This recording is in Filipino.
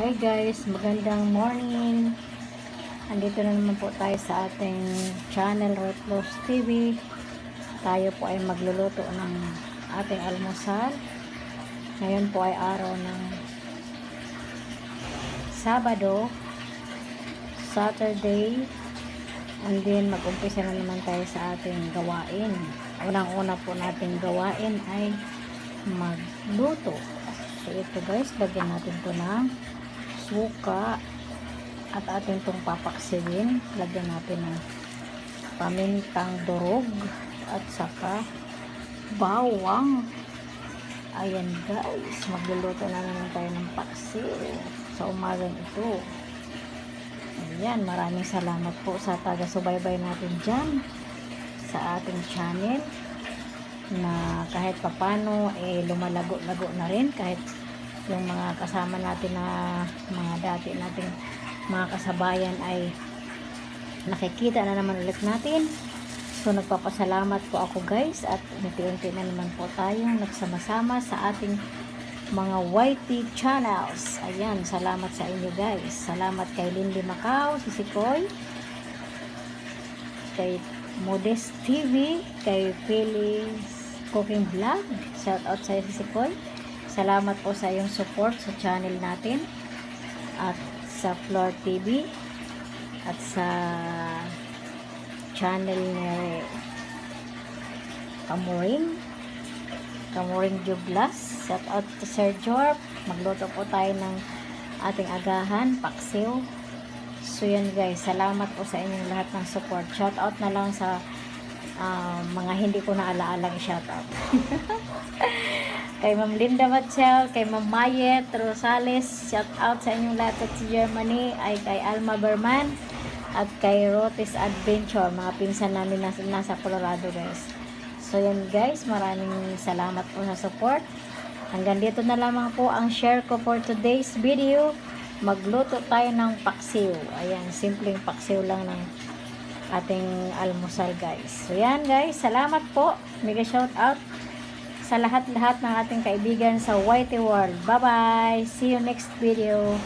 Hi guys, magandang morning. Andito na naman po tayo sa ating channel Rotlos TV. Tayo po ay magluluto ng ating almusal. Ngayon po ay araw ng Sabado, Saturday, and then mag-umpisa na naman tayo sa ating gawain. Unang-una po nating gawain ay magluto. So ito guys, lagyan natin to ng suka at ating itong papaksiwin. Lagyan natin ng pamintang durog at saka bawang. Ayan guys, magluluto na naman tayo ng paksiw sa umagang ito. Ayan, maraming salamat po sa taga-subaybay natin dyan sa ating channel na kahit papano eh lumalago-lago na rin kahit yung mga kasama natin na mga dati nating mga kasabayan ay nakikita na naman ulit natin so nagpapasalamat po ako guys at unti-unti na naman po tayong nagsama-sama sa ating mga YT channels ayan, salamat sa inyo guys salamat kay Lindy Macau, si Sikoy kay Modest TV, kay Phyllis Cooking Vlog. Shout out sa si Koy. Salamat po sa iyong support sa channel natin at sa Floor TV at sa channel ni Kamuring Kamuring Jublas. Shout out to Sir Jorp. Magluto po tayo ng ating agahan, paksiw. So yan guys, salamat po sa inyong lahat ng support. Shout out na lang sa ah, mga hindi ko na alaalang shout out. kay Ma'am Linda Matchel, kay Ma'am Mayet Rosales, shout out sa inyong lahat at sa Germany, ay kay Alma Berman, at kay Rotis Adventure, mga pinsan namin nasa, nasa Colorado guys. So yan guys, maraming salamat po sa support. Hanggang dito na lamang po ang share ko for today's video. Magluto tayo ng paksiw. Ayan, simpleng paksiw lang ng ating almusal guys. So yan guys, salamat po. Mega shout out sa lahat-lahat ng ating kaibigan sa Whitey World. Bye-bye! See you next video.